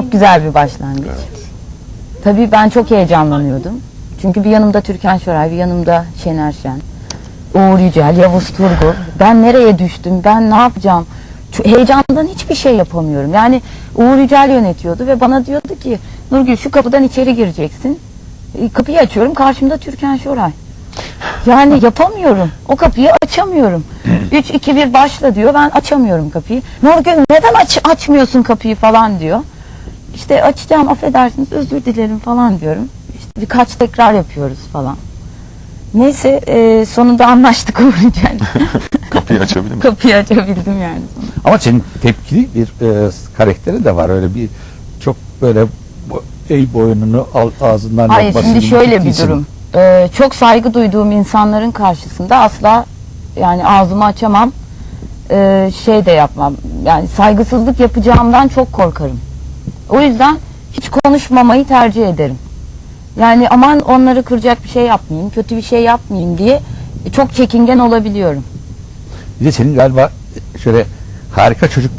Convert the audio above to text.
Çok güzel bir başlangıç. Tabii ben çok heyecanlanıyordum. Çünkü bir yanımda Türkan Şoray, bir yanımda Şener Şen, Uğur Yücel, Yavuz Turgul. Ben nereye düştüm, ben ne yapacağım? Heyecandan hiçbir şey yapamıyorum. Yani Uğur Yücel yönetiyordu ve bana diyordu ki Nurgül şu kapıdan içeri gireceksin. E, Kapıyı açıyorum karşımda Türkan Şoray. Yani yapamıyorum. O kapıyı açamıyorum. 3 2 1 başla diyor. Ben açamıyorum kapıyı. Nurgül neden aç, açmıyorsun kapıyı falan diyor. İşte açacağım affedersiniz özür dilerim falan diyorum. İşte birkaç tekrar yapıyoruz falan. Neyse e, sonunda anlaştık Uğur'cuyla. Kapıyı açabilir miyim? Kapıyı açabildim yani. Ama senin tepkili bir e, karakteri de var. Öyle bir çok böyle bo- ey boynunu al, ağzından Hayır yapmasın şimdi şöyle bir durum. Ee, çok saygı duyduğum insanların karşısında asla yani ağzımı açamam. Ee, şey de yapmam. Yani saygısızlık yapacağımdan çok korkarım. O yüzden hiç konuşmamayı tercih ederim. Yani aman onları kıracak bir şey yapmayayım, kötü bir şey yapmayayım diye çok çekingen olabiliyorum. Bir de senin galiba şöyle harika çocuklar